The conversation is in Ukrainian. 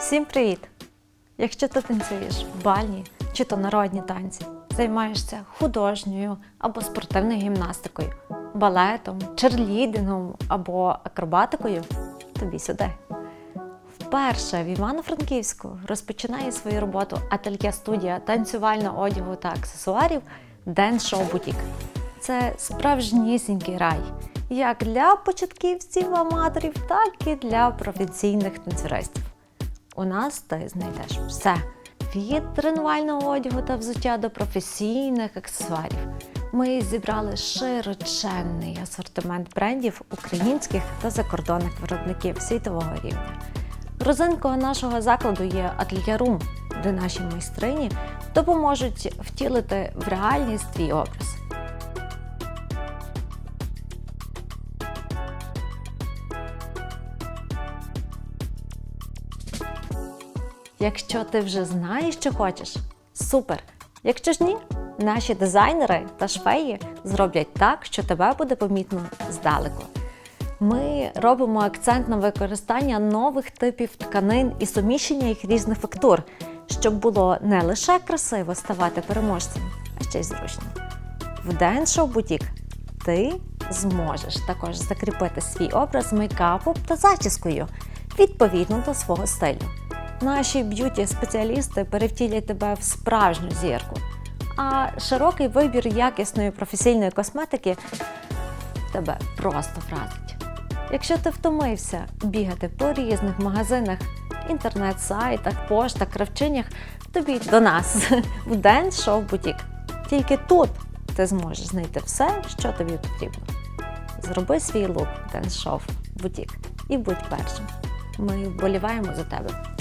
Всім привіт! Якщо ти танцюєш в бальні чи то народні танці, займаєшся художньою або спортивною гімнастикою, балетом, черлідингом або акробатикою, тобі сюди. Вперше в Івано-Франківську розпочинає свою роботу ательє студія танцювального одягу та аксесуарів Dance Show Boutique. Це справжнісінький рай, як для початківців, аматорів, так і для професійних танцюристів. У нас ти знайдеш все від тренувального одягу та взуття до професійних аксесуарів. Ми зібрали широченний асортимент брендів українських та закордонних виробників світового рівня. Розинкою нашого закладу є Ательє де наші майстрині допоможуть втілити в реальність твій образ. Якщо ти вже знаєш, що хочеш, супер! Якщо ж ні, наші дизайнери та швеї зроблять так, що тебе буде помітно здалеку. Ми робимо акцент на використання нових типів тканин і суміщення їх різних фактур, щоб було не лише красиво ставати переможцем, а ще й зручно. В Dance Show Boutique ти зможеш також закріпити свій образ мейкапом та зачіскою відповідно до свого стилю. Наші б'юті-спеціалісти перевтілять тебе в справжню зірку, а широкий вибір якісної професійної косметики тебе просто вразить. Якщо ти втомився бігати по різних магазинах, інтернет-сайтах, поштах, кравчинях, тобі до нас в Dance Show Boutique. Тільки тут ти зможеш знайти все, що тобі потрібно. Зроби свій лук Show Boutique і будь першим. Ми вболіваємо за тебе.